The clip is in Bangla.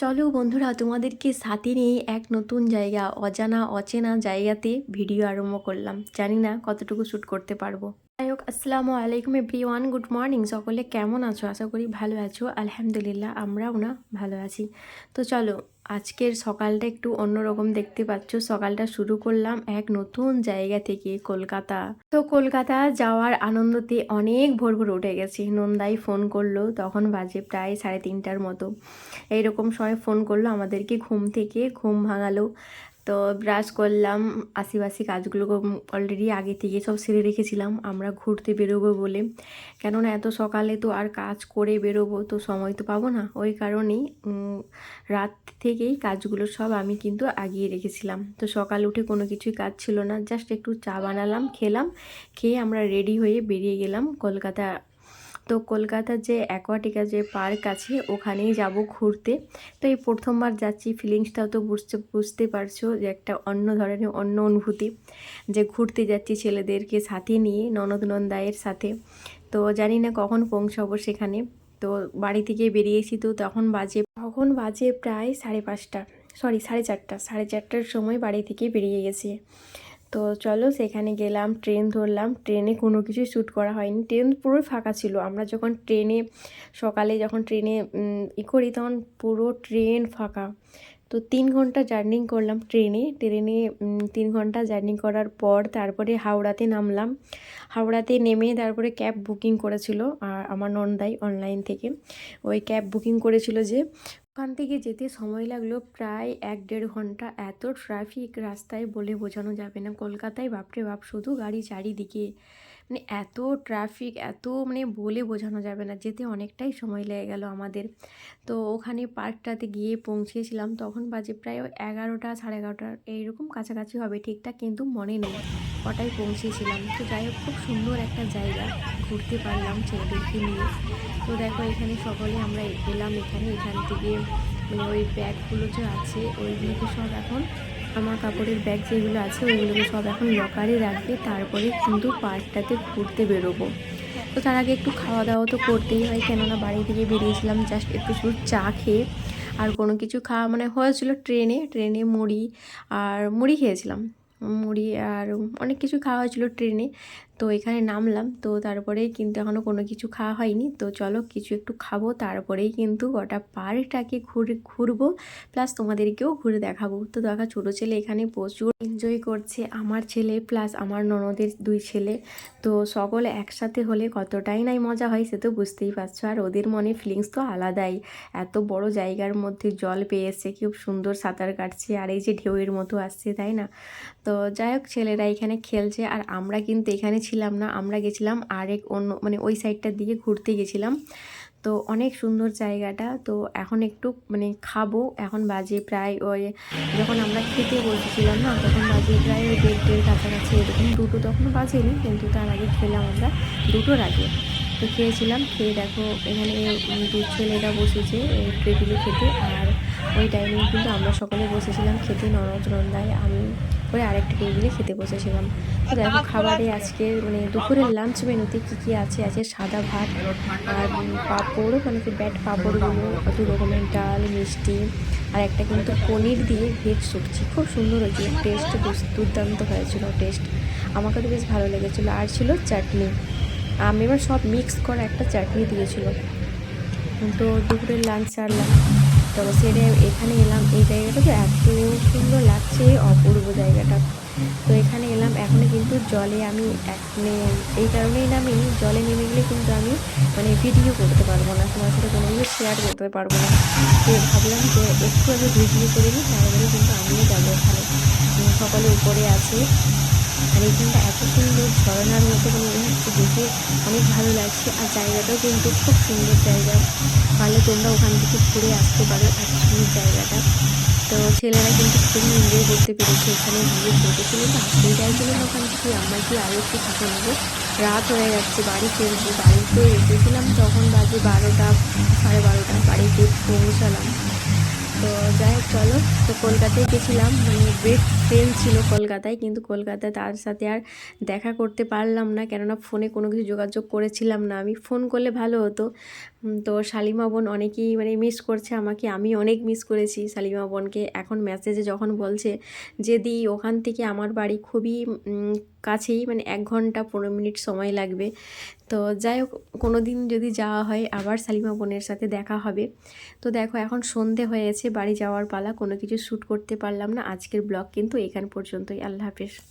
চলো বন্ধুরা, তোমাদেরকে সাথে নিয়ে এক নতুন জায়গা, অজানা, অচেনা জায়গাতে ভিডিও আরম্ভ করলাম। জানি না কতটুকু শ্যুট করতে পারব। যাই হোক, আসসালামু আলাইকুম এভরিওয়ান, গুড মর্নিং। সকলে কেমন আছো? আশা করি ভালো আছো। আলহামদুলিল্লাহ, আমরাও না ভালো আছি। তো চলো, আজকের সকালটা একটু অন্যরকম দেখতে পাচ্ছ। সকালটা শুরু করলাম এক নতুন জায়গা থেকে, কলকাতা। তো কলকাতা যাওয়ার আনন্দতে অনেক ভোর ভোর উঠে গেছি। নন্দাই ফোন করল, তখন বাজে প্রায় সাড়ে তিনটার মতো। এইরকম সময় ফোন করল আমাদেরকে ঘুম থেকে, ঘুম ভাঙালো। তো ব্রাশ করলাম আশিবাসি কাজগুলো অলরেডি আগে থেকে সব সেরে রেখেছিলাম, আমরা ঘুরতে বেরোবো বলে। কেননা এত সকালে তো আর কাজ করে বেরোবো, তো সময় তো পাবো না। ওই কারণেই রাত থেকেই কাজগুলো সব আমি কিন্তু আগিয়ে রেখেছিলাম। তো সকাল উঠে কোনো কিছুই কাজ ছিল না জাস্ট একটু চা বানালাম, খেলাম, খেয়ে আমরা রেডি হয়ে বেরিয়ে গেলাম কলকাতা তো কলকাতার যে অ্যাকোয়াটিকা যে পার্ক আছে, ওখানেই যাব ঘুরতে। তো এই প্রথমবার যাচ্ছি ফিলিংসটাও তো বুঝতে বুঝতে পারছ যে একটা অন্য ধরনের, অন্য অনুভূতি। যে ঘুরতে যাচ্ছি ছেলেদেরকে সাথে নিয়ে, ননদ নন্দায়ের সাথে। তো জানি না কখন পৌঁছাবো সেখানে। তো বাড়ি থেকে বেরিয়েছি তো তখন বাজে তখন বাজে প্রায় সাড়ে পাঁচটা সরি সাড়ে চারটা, সাড়ে চারটার সময় বাড়ি থেকে বেরিয়ে গেছি। তো চলো সেখানে গেলাম ট্রেন ধরলাম ট্রেনে কোনো কিছুই শ্যুট করা হয়নি। ট্রেন পুরোই ফাঁকা ছিল। আমরা যখন ট্রেনে সকালে যখন ট্রেনে ই করি তখন পুরো ট্রেন ফাঁকা। তো তিন ঘণ্টা জার্নি করলাম ট্রেনে ট্রেনে তিন ঘণ্টা জার্নি করার পর তারপরে হাওড়াতে নামলাম। হাওড়াতে নেমে তারপরে ক্যাব বুকিং করেছিল আর আমার নন্দাই অনলাইন থেকে। ওই ক্যাব বুকিং করেছিল যে ওখান থেকে যেতে সময় লাগল প্রায় এক দেড় ঘণ্টা। এত ট্রাফিক রাস্তায় বলে বোঝানো যাবে না। কলকাতায় বাপরে বাপ, শুধু গাড়ি চারিদিকে। মানে এত ট্রাফিক এত মানে বলে বোঝানো যাবে না, যেতে অনেকটাই সময় লেগে গেল আমাদের। তো ওখানে পার্কটাতে গিয়ে পৌঁছেছিলাম, তখন বাজে প্রায় এগারোটা, সাড়ে এগারোটা, এইরকম কাছাকাছি হবে ঠিকঠাক, কিন্তু মনে নেই কটায় পৌঁছেছিলাম। তো যাই হোক, খুব সুন্দর একটা জায়গা, ঘুরতে পারলাম ছেলেদেরকে নিয়ে। তো দেখো, এখানে সকলে আমরা এলাম এখানে, এখান থেকে মানে ওই ব্যাগগুলো যে আছে, ওইগুলোকে সব এখন আমার কাপড়ের ব্যাগ যেগুলো আছে ওইগুলোকে সব এখন লকারে রাখবে, তারপরে কিন্তু পার্কটাতে ঘুরতে বেরোবো। তো তার আগে একটু খাওয়া দাওয়া তো করতেই হয়, কেননা বাড়ি থেকে বেরিয়েছিলাম জাস্ট একটু শুধু চা খেয়ে, আর কোনো কিছু খাওয়া মানে হয়েছিল ট্রেনে ট্রেনে মুড়ি আর মুড়ি খেয়েছিলাম। মুড়ি আর অনেক কিছু খাওয়া হয়েছিল ট্রেনে তো এখানে নামলাম। তো তারপরে কিন্তু এখনও কোনো কিছু খাওয়া হয়নি। তো চলো কিছু একটু খাব, তারপরেই কিন্তু গোটা পার্কটাকে ঘুরে, ঘুরবো। প্লাস তোমাদেরকেও ঘুরে দেখাবো। তো দেখা ছোটো ছেলে এখানে প্রচুর এনজয় করছে, আমার ছেলে প্লাস আমার ননদের দুই ছেলে। তো সকলে একসাথে হলে কতটাই নাই মজা হয় সে তো বুঝতেই পারছ। আর ওদের মনে ফিলিংস তো আলাদাই। এত বড় জায়গার মধ্যে জল পেয়েছে খুব সুন্দর সাঁতার কাটছে, আর এই যে ঢেউয়ের মতো আসছে, তাই না? তো যাই হোক, ছেলেরা এখানে খেলছে, আর আমরা কিন্তু এখানে ছিলাম না, আমরা গেছিলাম আরেক অন্য মানে ওই সাইডটার দিকে ঘুরতে গেছিলাম। তো অনেক সুন্দর জায়গাটা। তো এখন একটু মানে খাব। এখন বাজে প্রায় ওই, যখন আমরা খেতে বসেছিলাম না, তখন বাজে প্রায় ওই দেড় দেড় কাছাকাছি এরকম। দুটো তখন বাজেনি, কিন্তু তার আগে খেলাম আমরা দুটোর আগে। তো খেয়েছিলাম, খেয়ে দেখো এখানে দু ছেলেরা বসেছে টেবিলে খেতে। আর ওই টাইমে কিন্তু আমরা সকলে বসেছিলাম, খেতে ননদ নন্দায় আমি করে আরেকটা টেবিলে খেতে বসেছিলাম। তো দেখো খাবারে আজকে মানে দুপুরের লাঞ্চ মেনুতে কী কী আছে? আছে সাদা ভাত আর পাঁপড় মানে কি ব্যাট পাঁপড়গুলো দু রকমের ডাল, মিষ্টি আর একটা কিন্তু পনির দিয়ে ভেজ সবজি। খুব সুন্দর হয়েছিল টেস্ট দুর্দান্ত হয়েছিল টেস্ট আমাকে তো বেশ ভালো লেগেছিলো। আর ছিল চাটনি। আমি এবার সব মিক্স করা একটা চাটনি দিয়েছিল। তো দুপুরের লাঞ্চ সারলাম তো সেরে এখানে এলাম। এই জায়গাটা তো এত সুন্দর লাগছে, অপূর্ব জায়গাটা। তো এখানে এলাম। এখনও কিন্তু জলে আমি মানে এই কারণেই নামি জলে নেমে গেলে কিন্তু আমি মানে ভিডিও করতে পারব না। তোমার সাথে কোনো কিছু শেয়ার করতে পারব না। তো ভাবলাম যে একটু আমি ভিডিও করে নিই তারপরে কিন্তু আমিও যাব ওখানে সকলে উপরে আছে। আর এত সুন্দর ঝরনার মতো মানে হচ্ছে দেখে অনেক ভালো লাগছে। আর জায়গাটাও কিন্তু খুব সুন্দর জায়গা। পারলে তোমরা ওখান থেকে ঘুরে আসতে পারো এত সুন্দর জায়গাটা। তো ছেলেরা কিন্তু খুবই এনজয় করতে পেরেছে এখানে গিয়ে ফটো ছিল তো আসতেই চাইছিল না ওখান থেকে, আমরা কি আরও একটু থাকে নেব? রাত হয়ে যাচ্ছে, বাড়ি ফিরবো। বাড়িতে এসেছিলাম, তখন বাজে বারোটা, সাড়ে বারোটা বাড়িতে পৌঁছালাম। তো যাই হোক, চলো। তো কলকাতায় গেছিলাম মানে বেস্ট ফ্রেন্ড ছিল কলকাতায়, কিন্তু কলকাতায় তার সাথে আর দেখা করতে পারলাম না, কেননা ফোনে কোনো কিছু যোগাযোগ করেছিলাম না। আমি ফোন করলে ভালো হতো। তো শালিমা বোন অনেকেই মানে মিস করছে আমাকে, আমি অনেক মিস করেছি শালিমা বোনকে। এখন মেসেজে যখন বলছে যে, দি, ওখান থেকে আমার বাড়ি খুবই কাছেই মানে এক ঘণ্টা পনেরো মিনিট সময় লাগবে। তো যাই হোক কোনো দিন যদি যাওয়া হয়, আবার সালিমা বোনের সাথে দেখা হবে। তো দেখো, এখন সন্ধে হয়ে হয়েছে বাড়ি যাওয়ার পালা, কোনো কিছু শ্যুট করতে পারলাম না। আজকের ব্লগ কিন্তু এখান পর্যন্তই। আল্লাহ হাফেজ।